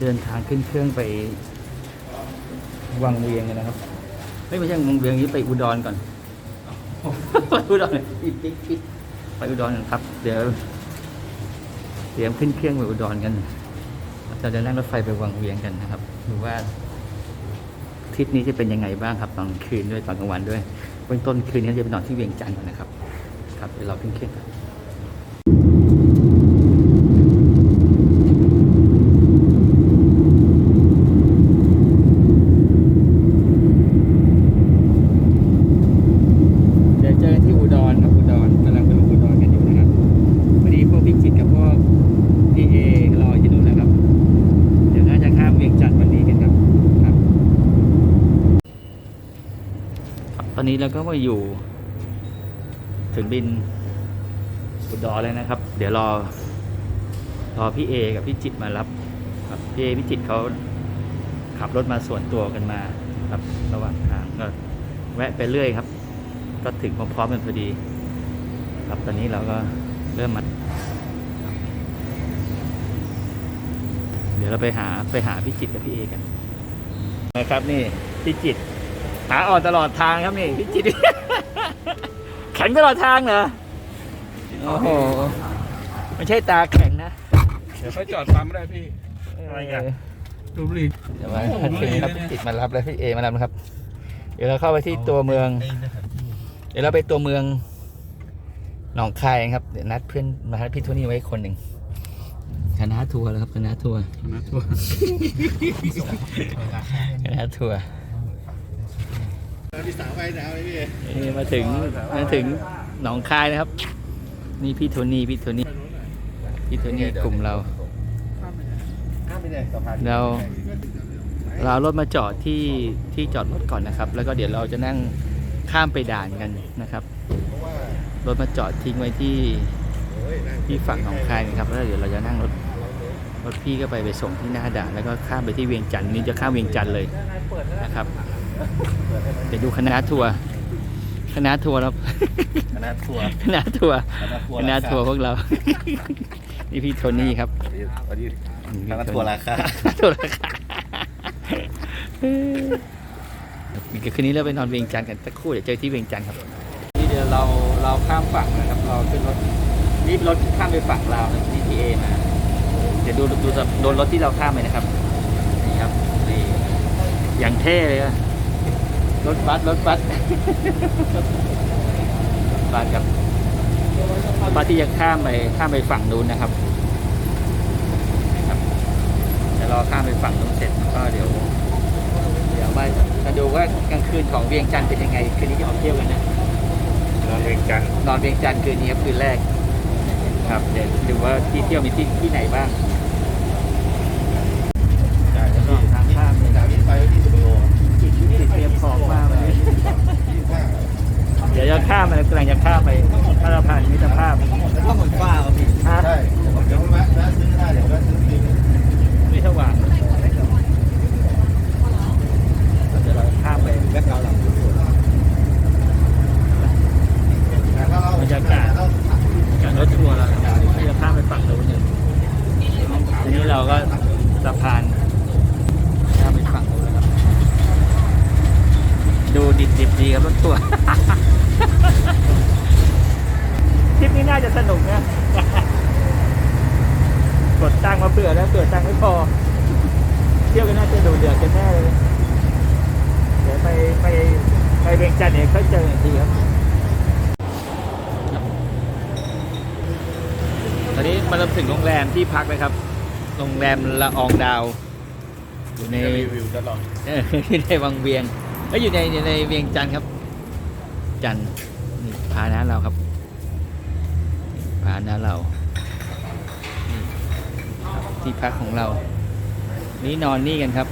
เดินทางขึ้นเครื่องไปวังเวียงกันนะครับ ไม่ไม่ใช่วังเวียงนี้ไปอุดรก่อนไปอุดรปิดปิดปิดไปอุดรครับ เดี๋ยวเตรียมขึ้นเครื่องไปอุดรกันเราจะนั่งรถไฟไปวังเวียงกันนะครับดูว่าทริปนี้จะเป็นยังไงบ้างครับตอนคืนด้วยตอนกลางวันด้วยเบื้องต้นคืนนี้จะไปนอนที่เวียงจันทร์นนะครับ ครับเดี๋ยวเราขึ้นเครื่องกัน เดี๋ยวเจอกันที่อุดรครับอุดรกำลังไปลงอุดรกันอยู่นะครับวันนี้พวกพี่จิตรกับพวกพี่เอรออยู่นู่นนะครับ เดี๋ยวน่าจะข้ามเวียงจันทร์วันนี้กันครับครับครับ ต อนนี้เราก็มาอยู่ ถึงบินอุดรเลยนะครับ เดี๋ยวรอ รอพี่เอกับพี่จิตมารับครับพี่เอพี่จิตเขาขับรถมาส่วนตัวกันมาครับระหว่างทางก็แวะไปเรื่อยครับ ก็ถึงพร้อมๆกันพอดี ครับตอนนี้เราก็เริ่มมาเดี๋ยวเราไปหาไปหาพี่จิตกับพี่เอกันนะครับนี่พี่จิต ขาอ่อนตลอดทางครับนี่พี่จิตรแข็งตลอดทางเหรอโอ้โหไม่ใช่ตาแข็งนะเดี๋ยวไปจอดปั๊มได้พี่อะไรกันดูบุหรีเดี๋ยวมาถึงครับพี่จิตรมารับแล้วพี่เอมารับนะครับ เดี๋ยวเราเข้าไปที่ตัวเมือง เดี๋ยวเราไปตัวเมืองหนองคายครับเดี๋ยวนัดเพื่อนมานัดพี่โทนี่ไว้คนหนึ่งคณะทัวร์แล้วครับคณะทัวร์นะทัวร์คณะทัวร์ พี่สาวไปสาวไปพี่นี่มาถึงมาถึงหนองคายนะครับ นี่พี่โทนี่พี่โทนี่พี่โทนี่กลุ่มเราข้ามไปเลยสะพานเรา เราเอารถมาจอดที่ที่จอดรถก่อนนะครับ แล้วก็เดี๋ยวเราจะนั่งข้ามไปด่านกันนะครับรถมาจอดทิ้งไว้ที่ที่ฝั่งหนองคายนะครับแล้วเดี๋ยวเราจะนั่งรถรถพี่ก็ไปไปส่งที่หน้าด่านแล้วก็ข้ามไปที่เวียงจันทร์นี่จะข้ามเวียงจันทร์เลยนะครับ เดี๋ยวดูคณะทัวร์คณะทัวร์ครับคณะทัวร์คณะทัวร์คณะทัวร์คณะทัวร์พวกเรา นี่พี่โทนี่ครับวันนี้คณะทัวร์ราคาทัวร์ราคาคืนนี้เราไปนอนเวียงจันทร์กันสักครู่เดี๋ยวเจอที่เวียงจันทร์ครับนี่เดี๋ยวเราเราข้ามฝั่งนะครับ เราขึ้นรถนี่รถข้ามไปฝั่งลาวนะ GTA มาเดี๋ยวดูดูดูโดนรถที่เราข้ามไปนะครับนี่ครับนี่อย่างเท่เลยอะ รถบัสรถบัสบัสครับรถบัสที่จะข้ามไปข้ามไปฝั่งนู้นนะครับนะครับเดี๋ยวรอข้ามไปฝั่งนู้นเสร็จแล้วก็เดี๋ยว เดี๋ยวมาจะดูว่ากลางคืนของเวียงจันทร์เป็นยังไง คืนนี้จะออกเที่ยวกันนะนอนเวียงจันทร์นอนเวียงจันทร์คืนนี้ครับคืนแรก ครับเดี๋ยวดูว่าที่เที่ยวมีที่ที่ไหนบ้าง จ่ายแล้วก็ ทางข้ามเลย จากนี้ไปที่สุโขทัย จิตที่เตรียมของมาวันนี้เดี๋ยว จะข้ามไปกำลังจะข้ามไปพระพานมิตรภาพแล้วก็หมือนฟ้าครับพี่ฮะใช่เดี๋ยวแวะแวะซื้อได้เดี๋ยวแวะซื้อจริงไม่สว่างเดี๋ยวเราข้ามไปแบ็คกราวด์หลังบรรยากาศการรถทัวร์เราจะข้ามไปฝั่งโน้นเนี่ยทีนี้เราก็สะพานข้ามไปฝั่งนู้นแล้วครับ ดูดิบดิบๆดีครับรถทัวร์ ทริปนี้น่าจะสนุกนะ กดตังค์มาเผื่อแล้วเผื่อตังค์ไม่พอ เที่ยวกันน่าจะดูเดือด กันแน่เลยเดี๋ยวไปไปไปเวียงจันทร์เนี่ยเขาเจอกันอีกทีครับตอนนี้มาเริ่มถึงโรงแรมที่พักเลยครับ โรงแรมละอองดาว อยู่ในรีวิวตลอดเอออยู่ในวังเวียงก็อยู่ในอยู่ในเวียงจันทร์ครับ จันทร์นี่พานะเราครับนี่พานะเรานี่ครับที่พักของเรา นี่นอนนี่กันครับ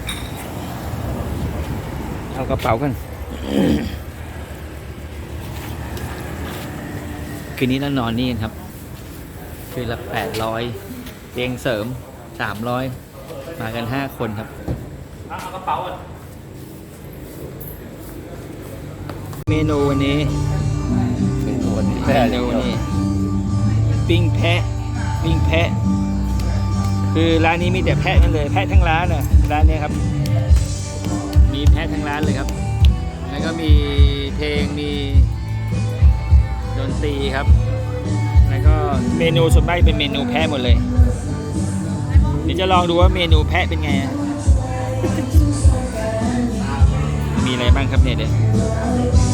เอากระเป๋ากันคืนนี้เรานอนนี่กันครับ คืนละแปดร้อยเตียงเสริมสามร้อยมากันห้าคนครับเมนูวันนี้เป็นตัวนี้เมนูวันนี้ ปิ้งแพะปิ้งแพะ คือคือร้านนี้มีแต่แพะทั้งเลย แพะทั้งร้านน่ะร้านเนี้ยครับ มีแพะทั้งร้านเลยครับ แล้วก็มีเพลงมีดนตรีครับ แล้วก็เมนูส่วนมากเป็นเมนูแพะหมดเลยเดี๋ยวจะลองดูว่าเมนูแพะเป็นไง มีอะไรบ้างครับเนี่ยเดี๋ยว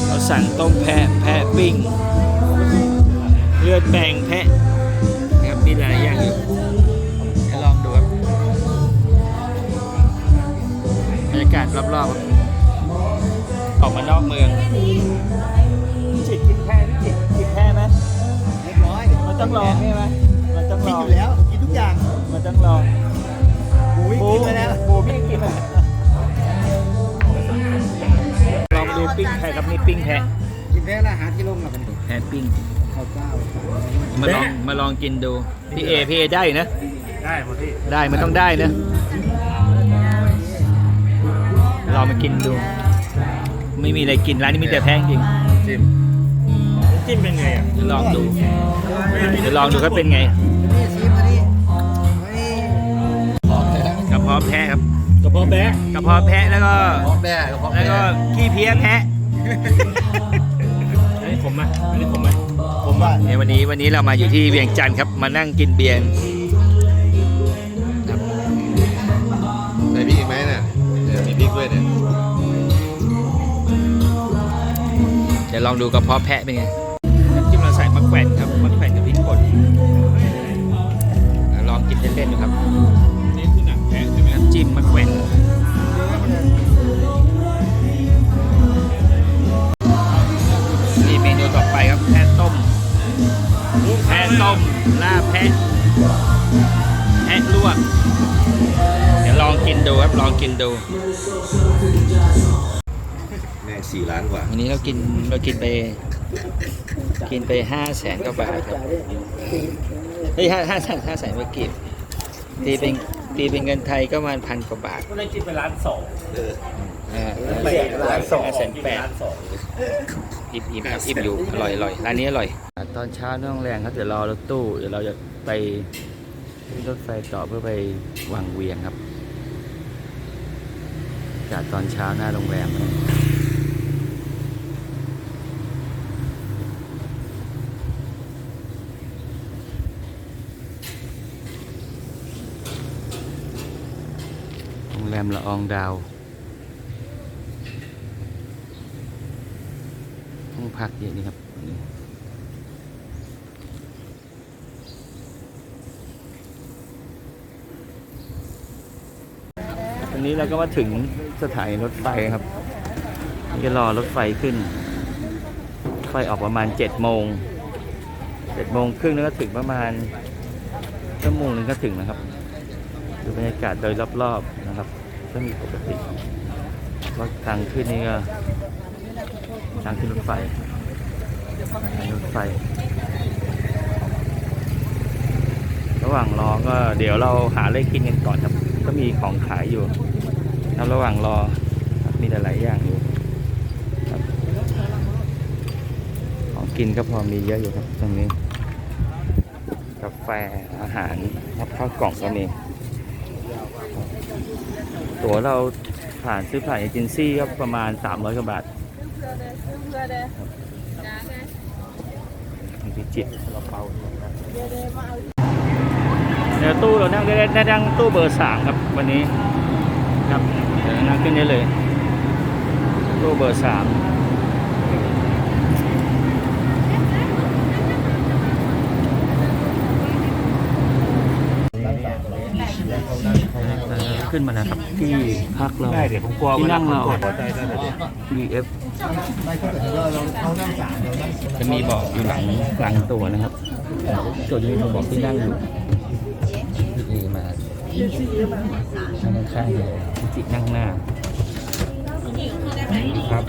เราสั่งต้มแพะแพะปิ้ง เลือดแปลงแพะ รรยากาศรอบๆครับออกมานอกเมืองจิตกินแพะพี่จิตกินแพะไหมเรียบร้อยมันต้องลองใช่ไหมมันต้องลกินองอยู่แล้วกินทุกอย่างมันต้องลองหมูวิ่งกินไปแล้วหมูพี่กินไปลองดูปิ้งแพะครับนี่ปิ้งแพะกินแพ้ละหาที่ลงหลับกันดิแพะปิ้งข้าวเจ้ามาลองมาลองกินดูพี่เอพี่เอได้อยู่นะได้หมดพี่ได้มันต้องได้นะ ลองมากินดู ไม่มีอะไรกินร้านนี้มีแต่แพงจริงจิ้มจิ้มเป็นไงอะเดี๋ยวลองดูเดี๋ยวลองดูครับเป็นไงนี่ชิมมาดินี่กระเพาะแพะครับกระเพาะแบะกระเพาะแพะแล้วก็พร้อมแม่กับพร้อมแล้วก็ขี้เพี้ยแพะอันนี้ผมไหมอันนี้ผมไหมผมว่าเนี่ยวันนี้วันนี้เรามาอยู่ที่เวียงจันทร์ครับมานั่งกินเบียร์ ดิกด้วยเนี่ยเดี๋ยวลองดูกระเพาะแพะเป็นไงน้ำจิ้มเราใส่มะแขวนครับมะแขวนกับพริกป่นลองกินเล่นๆดูครับนี่คือหนังแพะใช่ไหมน้ำจิ้มมะแขวนนี่เมนูต่อไปครับแพะต้มแพะต้มลาบแพะแพะลวก ลองกินดูครับลองกินดูแม่งสี่ล้านกว่า วันนี้เรากินเรากินไป กินไปห้าแสนกว่าบาทครับเฮ้ยห้าห้าแสนห้าแสนกว่ากีบตีเป็นตีเป็นเงินไทยก็ประมาณพันกว่าบาท ก็ได้กินไปร้านสองอ่าแปดล้านสองห้าแสนแปดร้านสองอิ่มอิ่มครับอิ่มอยู่อร่อยอร่อยร้านนี้อร่อย ตอนเช้าน้องแรงครับเดี๋ยวรอรถตู้เดี๋ยวเราจะไปขึ้นรถไฟต่อเพื่อไปวังเวียงครับ จากตอนเช้าหน้าโรงแรมนะโรงแรมละอองดาว ห้องพักเยอะนี่ครับ นี่ตอนนี้เราก็มาถึงสถานีรถไฟครับนี่จะรอรถไฟขึ้น ไฟออกประมาณเจ็ดโมงเจ็ดโมงครึ่งแล้วก็ถึงประมาณชั่วโมงหนึ่งก็ถึงนะครับ ดูบรรยากาศโดยรอบๆนะครับ ก็มีปกติรถทางขึ้นนี่ก็ทางขึ้นรถไฟทางรถไฟ ระหว่างรอก็เดี๋ยวเราหาอะไรกินกันก่อนครับ ก็มีของขายอยู่ระหว่างรอครับมีหลายๆอย่างอยู่ครับของกินก็พอมีเยอะอยู่ครับตรงนี้ กาแฟอาหารรับข้าวกล่องก็มีตั๋วเราผ่านซื้อผ่านเอเจนซี่ก็ประมาณ 300กว่าบาทมีพิจิตรกระเปา ดี๋ยวตู้เรานั่งได้ได้นั่งตู้เบอร์สามครับวันนี้ครับเดี๋ยวนั่งขึ้นได้เลย ตู้เบอร์สามขึ้นมาแล้วครับที่พักเราได้เดี๋ยวผมกลัวที่นั่งเราพอใจได้เลยเดี๋ยว BF ไม่ถ้าเกิดเราเราเขานั่งสามเรานั่งสี่จะมีเบอกอยู่หลังหลังตัวนะครับตัวนี้มีเบอกที่นั่งอยู่นี่มานั่ง ข้างเลยพิจินั่งหน้าครับ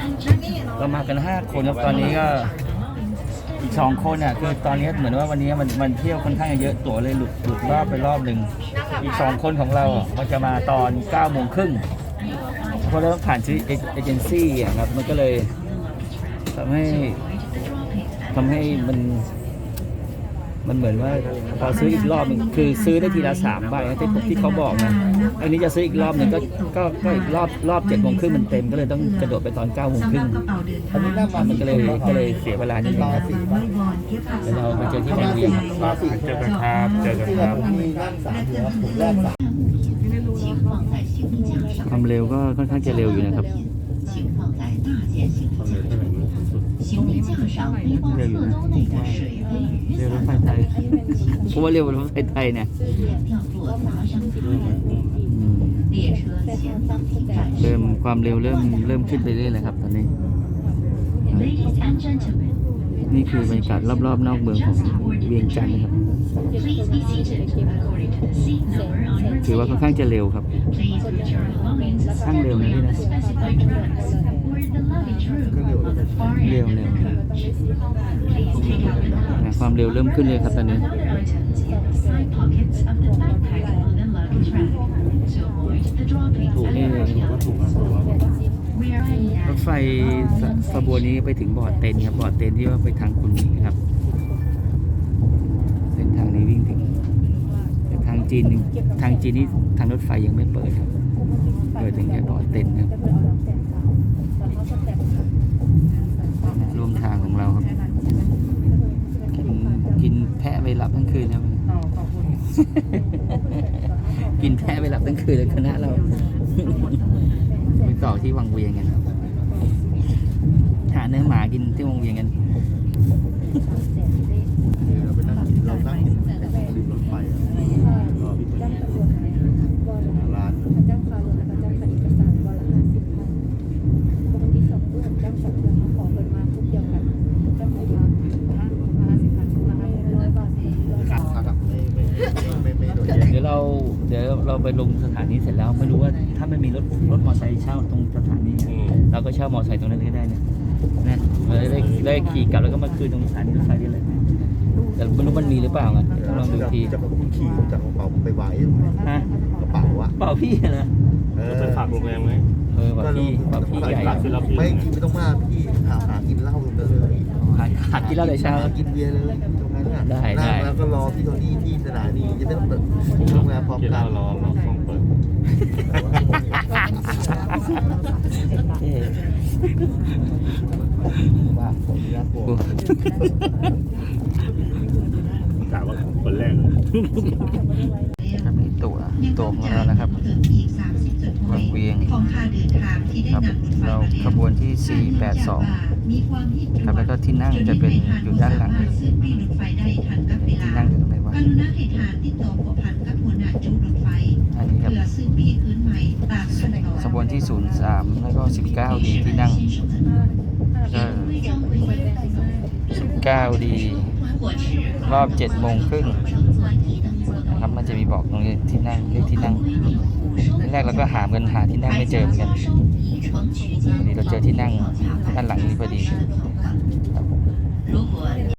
เรามากันห้าคนครับตอนนี้ก็อีกสองคนอะคือตอนนี้เหมือนว่าวันนี้มันมันเที่ยวค่อนข้างเยอะตั๋วเลยหลุดหลุดรอบไปรอบหนึ่งอีกสองคนของเราอะมันจะมาตอนเก้าโมงครึ่งเพราะเราผ่านซื้อเอเจนซี่อะครับมันก็เลยทำให้ทำให้มัน มันเหมือนว่าพอซื้ออีกรอบหนึ่งคือซื้อได้ทีละสามใบนที่ที่เขาบอกนะอันนี้จะซื้ออีกรอบหนึ่งก็ก็ก็อีกรอบรอบเจ็ดโมงครึ่งมันเต็มก็เลยต้องกระโดดไปตอนเก้าโมงครึ่งอันนี้น่ามันก็เลยก็เลยเสียเวลานิดรองนะเดี๋วเราไปเจอที่แมนวีครับเจอกันครับเจอกันครับความเร็วก็ค่อนข้างจะเร็วอยู่นะครับ 行李架上可以放四周内的水杯、雨 เร็วรถ 伞 ไฟไทยเพราะว่าเร็วรถไฟไทยเนี่ย 四面吊座砸伤他人， อืม 列车前方停站 เริ่ 时 มความเร็วเริ่มเริ่มขึ้นไปเรื่อยเลยครับตอนนี้ ，Ladies and gentlemen, นี่คือบรรยากาศรอบๆ นอกเมืองของเวียงจันทร์นะครับ please be seated according to the seat number on your ถือว่าค่อน ticket. ข้างจะเร็วครับ Please put your belongings Sang liều này separately đi on the nè. specified racks or in the luggage room on the far end Liều of the liều. coach. Please take out the นะความเร็วเริ่มขึ้นเลยครับตอนนี้ถูกนี่ We are ready รถไฟสขบวนนี้ไปถึงบอร์ดเต็นครับบอร์ดเต็นที่ว่าไปทางคุณหมิงครับ เส้นทางนี้วิ่งถึงแต่ทางจีนทางจีนนี่ทางรถไฟยังไม่เปิดครับ เปิดถึงแค่บอร์ดเต็นครับนะร่วมทางของเราครับ กินกินแพะไปหลับทั้งคืนครับ กินแพะไปหลับทั้งคืนเลยคณะเราไปต่อที่วังเวียงกันครับหาเนื้อหมากินที่วังเวียงกันเราไปนั่งกินเรานั่งกินแต่ริมรถไฟ เตอร์ไซค์เช่าตรงสถานีอะเราก็เช่ามอเตอร์ไซค์ตรงนั้นก็ได้นะนะเราจะได้ได้ขี่กลับแล้วก็มาคืนตรงสถานีรถไฟได้เลยแต่ไม่รู้มันมีหรือเปล่าอะต้องลองดูทีจะของคุณขี่จากกระเป๋าผมไปวางเองฮะกระเป๋าวะเปล่าพี่นะเออจะไปฝากโรงแรมไหมเออเปล่าพี่เปล่าพี่ใหญ่ฝากศิลปินไม่กินไม่ต้องมากพี่หาหากินเหล้าเลยหาหากินเหล้าแต่เช้า หกินเบียร์เลยตรงนั้นน่ะได้ได้ นั่งแล้วก็รอพี่โทนี่ที่สถานีจะได้เปิดโรงแรมพร้อมกินเหกัล้านรอรอต้องเปิด เท่ว่าผมรักผมกะว่าคนแรกครับนี่ตั๋วตั๋วของเรานะครับอีก30จุดวังเวียงของค่าเดินทางที่ได้ครับนำรถไฟเรามาแล้วขบวนที่ 482มีความผิดครับแล้วก็ที่นั่งจะเป็นอยู่ด้านหลังสมรถซื้อปีรถไฟได้ทันกับเวที่ลานั่งอยู่ตรงไหนวะ ที่ 03 แล้วก็ 19 ดีที่นั่งก็19 ดี รอบ7โมงครึ่งนะครับมันจะมีบอกตรงนี้ที่นั่งเลขที่นั่งที่แรกเราก็หาเงินหาที่นั่งไม่เจอเหมือนกันนี้เราเจอที่นั่งด้านหลังนี้พอดี